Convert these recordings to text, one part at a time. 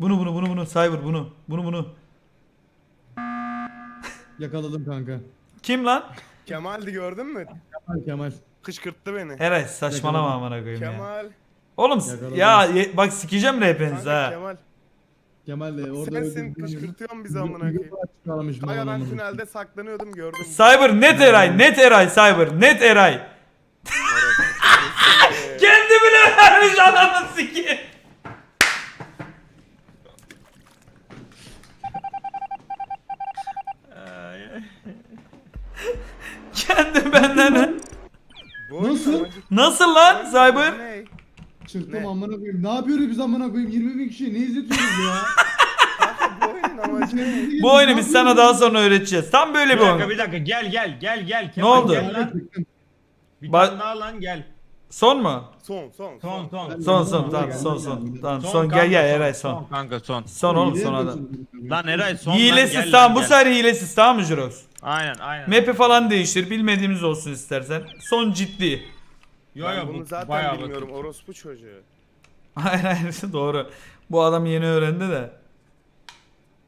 Bunu bunu bunu bunu Cyber bunu. Bunu bunu. Yakaladım kanka. Kim lan? Kemal'di gördün mü? Kemal Kemal. Kışkırttı beni. Eray saçmalama Yakaladım. amına koyayım ya. Kemal. Oğlum s- Yakaladım. ya ye- bak sikeceğim hepiniz Kanka ha. Kemal. Kemal de orada Sensin kışkırtıyorsun bizi amına koyayım. Kanka ben tünelde saklanıyordum gördüm. Cyber net Eray, net Eray Cyber, net Eray. Kendi bile vermiş ananı sikeyim. Kendi benden. Nasıl? Nasıl lan Cyber? Ne? Çıktım Ne? amına koyayım. Ne yapıyoruz biz amına koyayım? 20 bin kişi ne izletiyoruz ya? Kanka bu oyunun amacı ne? Bu oyunu biz sana daha sonra öğreteceğiz. Tam böyle Bir bir dakika oyun. bir dakika gel gel gel gel. Ne oldu? Gel lan. Bir Ba- tane daha lan gel. Son mu? Son son Son son. Son son tamam son son. Tamam son kanka, gel gel Eray son. kanka son. Son oğlum son adam. Lan Eray son Hilesiz tamam bu sefer hilesiz tamam mı Jirox? Aynen aynen. Map'i falan değiştir bilmediğimiz olsun istersen. Son ciddi. Yo yo bunu bu zaten bayağı bilmiyorum orospu çocuğu. Hayır hayır doğru. Bu adam yeni öğrendi de.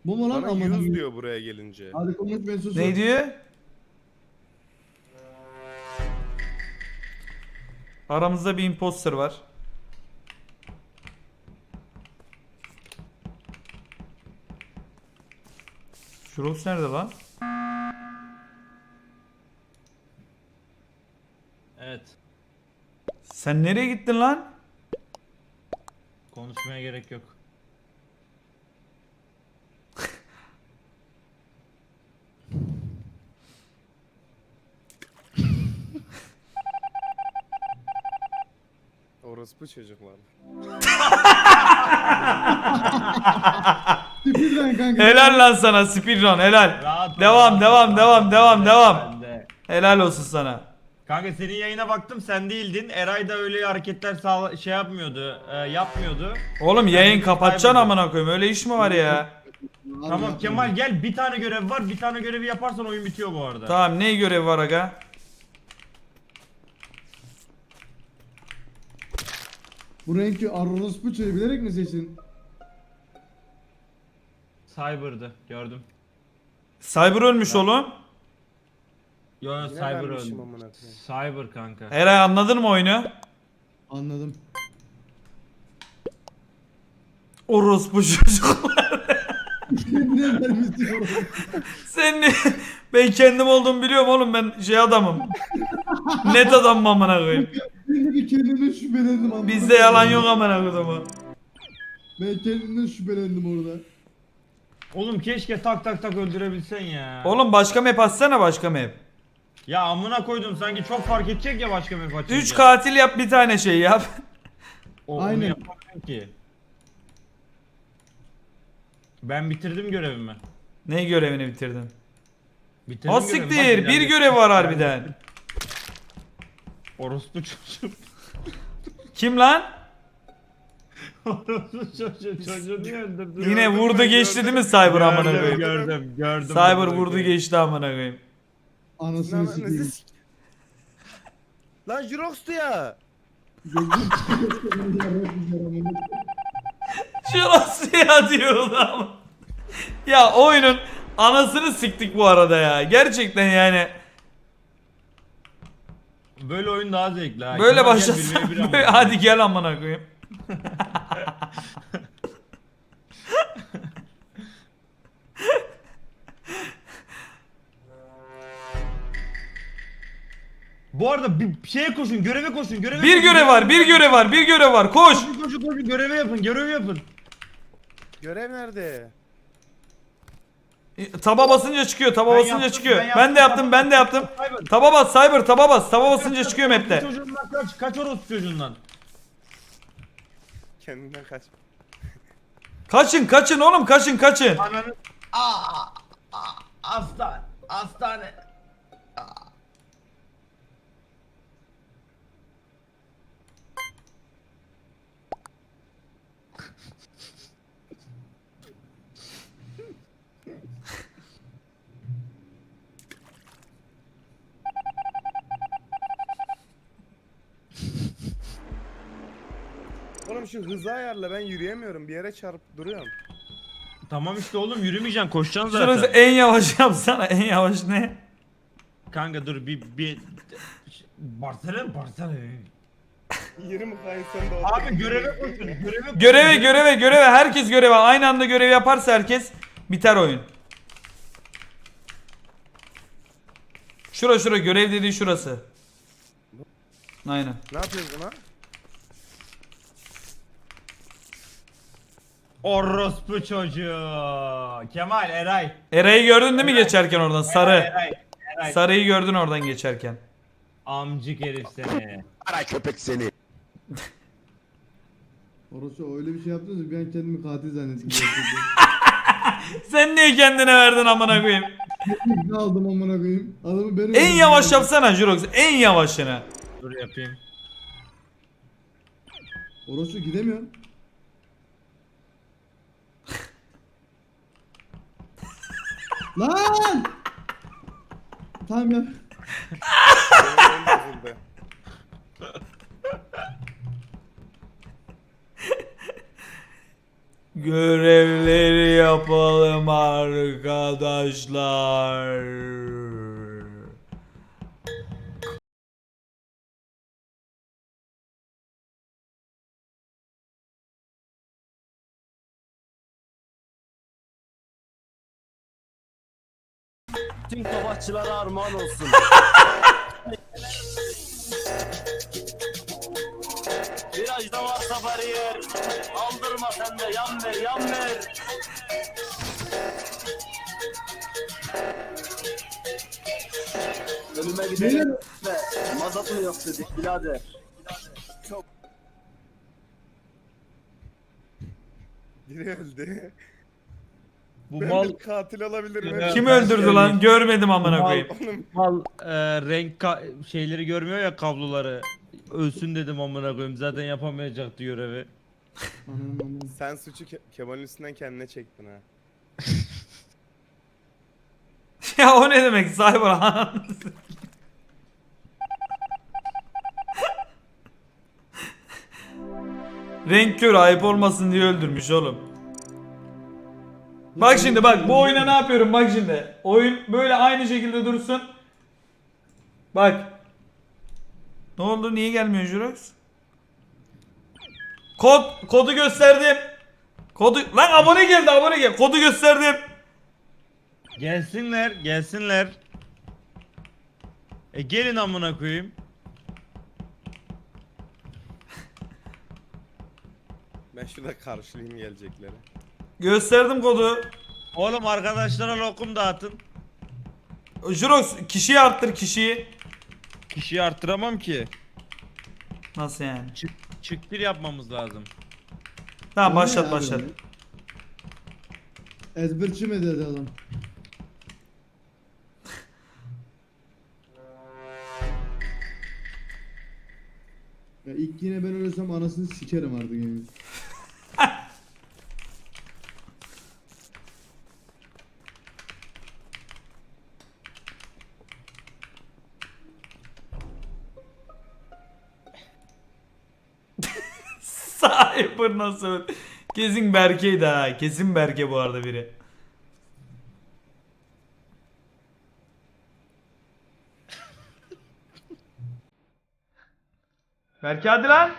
Bu mu lan Bana amına diyor buraya gelince. Hadi konuş susun. Ne diyor? Aramızda bir imposter var. Jirox nerede lan? Evet. Sen nereye gittin lan? Konuşmaya gerek yok. Orospu çocuklar. Speedrun kanka. Helal lan sana speedrun helal. Rahat ol, Devam rahat devam ol, devam rahat devam devam. Ben de. Helal olsun sana. Kanka senin yayına baktım sen değildin. Eray da öyle hareketler sağla şey yapmıyordu. e, yapmıyordu. Oğlum yayın kapatacaksın amına koyayım. Öyle iş mi var ya? Tamam. Kemal gel bir tane görev var. Bir tane görevi yaparsan oyun bitiyor bu arada. Tamam ne görevi var aga? Bu renkli Arrospu çocuğu bilerek mi seçtin? Cyber'dı gördüm. Cyber ölmüş oğlum. Yo yo Yine Cyber vermişim öldü. amına koyayım. Cyber kanka. Eray anladın mı oyunu? Anladım. Orospu çocuk. Ne oğlum? Sen ne? Ben kendim olduğumu biliyorum oğlum ben şey adamım. Net adamım amına koyayım. Ben de kendimden şüphelendim amına Bizde yalan yok amına koyayım. Ben kendimden şüphelendim orada. Oğlum keşke tak tak tak öldürebilsen ya. Oğlum başka map atsana başka map. Ya amına koydum sanki çok fark edecek ya başka bir açınca. 3 katil yap bir tane şey yap. O, onu Aynen. yapamıyorum ki. Ben bitirdim görevimi. Ne görevini bitirdin? Bitirdim Ha görevimi. Bak, siktir bir ileride- görev var harbiden. Orospu çocuğu. Kim lan? Orospu çocuğu. Çocuğu niye öldürdün? Yine Gördüm vurdu ben, geçti gördüm. değil mi Cyber amına Gördüm koyayım? gördüm gördüm. Cyber amına vurdu koyayım. geçti amına koyayım. Anasını sikeyim. sik- Lan Jirox'tu ya. Şurası ya diyordu ama. Ya oyunun anasını siktik bu arada ya. Gerçekten yani. Böyle oyun daha zevkli ha. Böyle amına böyle- hadi gel amına koyayım. Bu arada bir şeye koşun, göreve koşun, göreve Bir koşun, görev var, bir görev var, bir görev var. Koş. Koşun koşun koşun, görevi yapın, görevi yapın. Görev nerede? E, Taba basınca çıkıyor, taba Ben basınca yaptım, çıkıyor. ben Ben, de yaptım, ben de yaptım. Cyber. Taba bas, cyber, taba bas. Taba basınca çıkıyor map'te. Çocuğundan kaç, kaç orospu çocuğundan. Kendinden kaç. Kaçın, kaçın oğlum, kaçın, kaçın. Ananı... Aa, aa, hastane, hastane. Şu hızı ayarla ben yürüyemiyorum. Bir yere çarpıp duruyorum. Tamam işte oğlum yürümeyeceksin koşacaksın Şurası zaten. en yavaş yapsana. En yavaş ne? Kanka dur bir bir Barcelona Barcelona. 20 kayın sen de o- Abi göreve koşun. Göreve koşun. Göreve göreve göreve. Herkes göreve. Aynı anda görev yaparsa herkes biter oyun. Şura şura görev dediği şurası. Aynen. Ne yapıyoruz buna? Orospu çocuğu. Kemal Eray. Eray'ı gördün değil mi geçerken oradan? Sarı. Eray. Eray. Sarıyı gördün oradan geçerken. Amcık herif seni. Kara köpek seni. Orası öyle bir şey yaptınız ki ben kendimi katil zannettim. Sen niye kendine verdin amına koyayım? ne aldım amına koyayım? Adamı benim En yavaş yapsana Jurox. En yavaşını. Dur yapayım. Orası gidemiyor. Lan! Tamam. Görevleri yapalım arkadaşlar. Tüm savaşçılara armağan olsun. Virajda varsa bariyer. Aldırma sen de yan ver yan ver. Ölüme gidelim de mazot mu yok dedik birader. Biri öldü. Bu Ben mal bir katil olabilirim. Ya, Kim öldürdü lan? Görmedim amına Mal- koyayım. Mal e, renk ka- şeyleri görmüyor ya kabloları. Ölsün dedim amına koyayım. Zaten yapamayacaktı görevi. Sen suçu Ke- Kemal'in üstünden kendine çektin ha. ya o ne demek Cyber? Renk kör ayıp olmasın diye öldürmüş oğlum. Bak şimdi bak bu oyuna ne yapıyorum bak şimdi. Oyun böyle aynı şekilde dursun. Bak. Ne oldu niye gelmiyor Jurox? Kod kodu gösterdim. Kodu lan abone geldi abone gel. Kodu gösterdim. Gelsinler, gelsinler. E gelin amına koyayım. Ben şurada karşılayayım gelecekleri. Gösterdim kodu. Oğlum arkadaşlara lokum dağıtın. Jurox kişiyi arttır kişiyi. Kişiyi arttıramam ki. Nasıl yani? Çık, çık bir yapmamız lazım. Tamam başlat başlat. Ezberçi mi dedi adam? Ya ilk yine ben ölürsem anasını sikerim artık yani. Cyber nasıl? Kesin Berke'ydi ha. Kesin Berke bu arada biri. Berke hadi lan.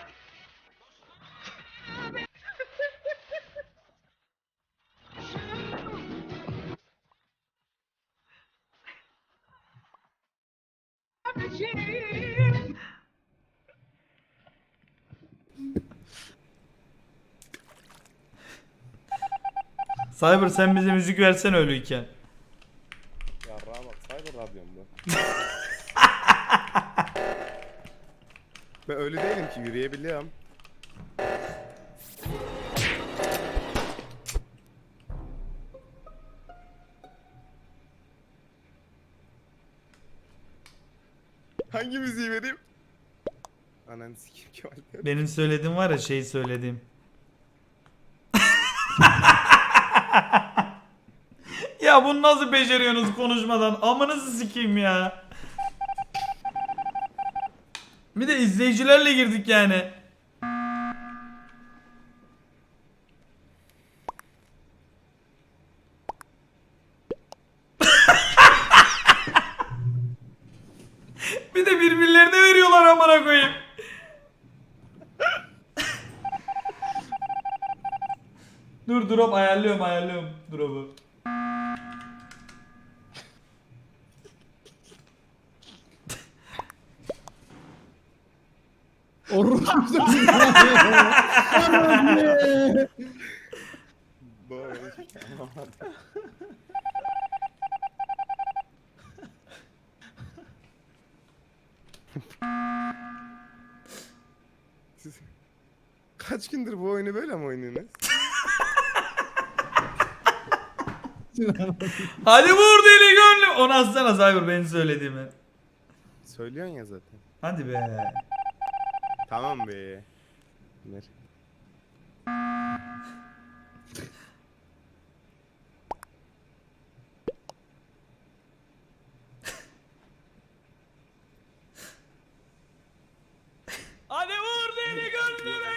Cyber sen bize müzik versen öyleyken. Ya rahat bak cyber radyom bu. ben ölü değilim ki yürüyebiliyorum. Hangi müziği vereyim? Ananı sikeyim Kemal. Benim söylediğim var ya şey söylediğim. Ya bunu nasıl beceriyorsunuz konuşmadan? Amınızı sikeyim ya. Bir de izleyicilerle girdik yani. bir de birbirlerine veriyorlar amına koyayım. Dur drop ayarlıyorum ayarlıyorum drop'u. Orospu Bu hiçbir anlamadım. Siz kaç gündür bu oyunu böyle mi oynuyorsunuz? Hadi vur deli gönlüm. Onu atsana Cyber benim söylediğimi. Söylüyorsun ya zaten. Hadi be. Tamam be. Ver. Hadi vur deli gönlüme.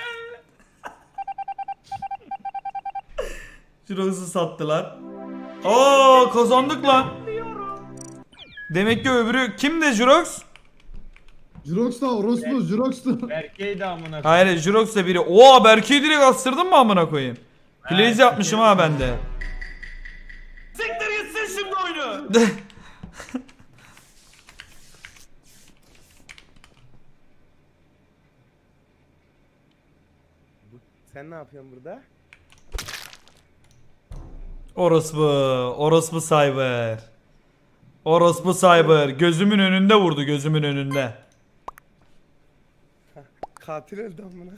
Jirox'u sattılar. Oo kazandık lan. Demek ki öbürü kimdi Jirox? Jirox da orospu Jirox da. Berke'ydi amına koyayım. Hayır Jirox da biri. Oo Berke'yi direkt astırdın mı amına koyayım? Plays yapmışım ha ben de. Siktir gitsin şimdi oyunu. Bu, sen ne yapıyorsun burada? Orospu, orospu cyber. Orospu cyber. Gözümün önünde vurdu gözümün önünde. Katil öldü amına.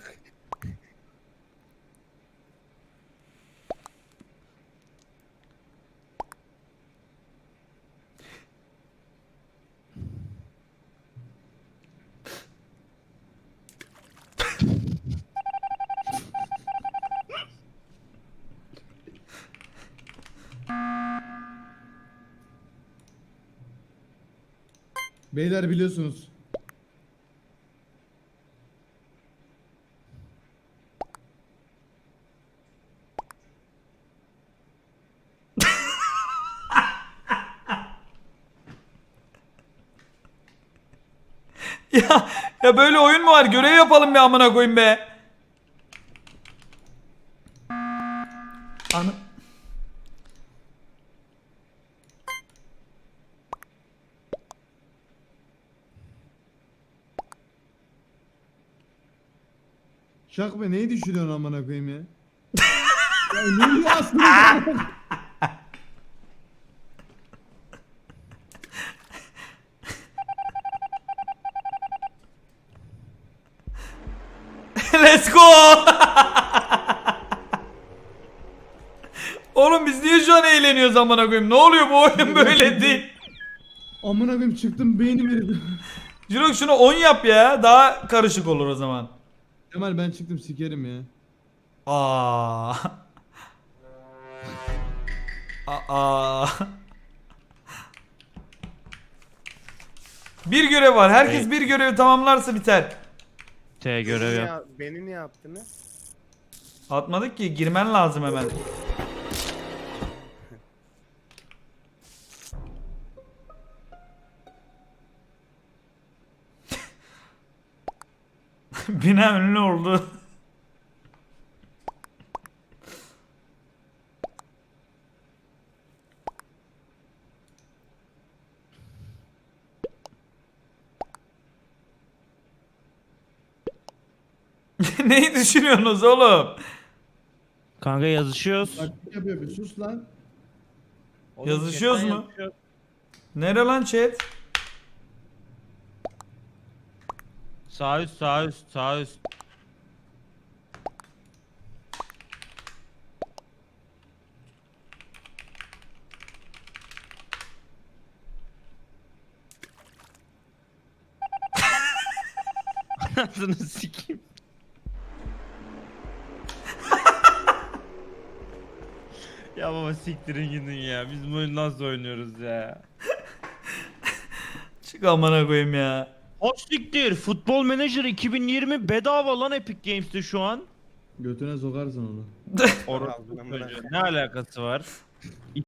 Beyler biliyorsunuz. Ya böyle oyun mu var? Görev yapalım bir amına koyayım be. Anı. Şak be neyi düşünüyorsun amına koyayım ya? ya neyi aslında? Let's go. Oğlum biz niye şu an eğleniyoruz amına koyayım? Ne oluyor bu oyun böyle değil. amına koyayım çıktım beynim eridi. Jirok şunu 10 yap ya. Daha karışık olur o zaman. Kemal ben çıktım sikerim ya. Aa. Aa. Bir görev var. Herkes bir görevi tamamlarsa biter. T görev Beni yap. ya- Beni niye yaptınız? Atmadık ki girmen lazım hemen. Bina ünlü oldu. Neyi düşünüyorsunuz oğlum? Kanka yazışıyoruz. Taktik yapıyor bir sus lan. Oğlum, Yazışıyoruz chatten mu? yazışıyoruz. Nere lan chat? Sağ üst sağ üst sağ üst. Anasını sikeyim. Ya baba siktirin gidin ya. Biz bu oyunu nasıl oynuyoruz ya? Çık amına koyayım ya. Hoş siktir. Futbol Manager 2020 bedava lan Epic Games'te şu an. Götüne sokarsın onu. Orası. Ne alakası var?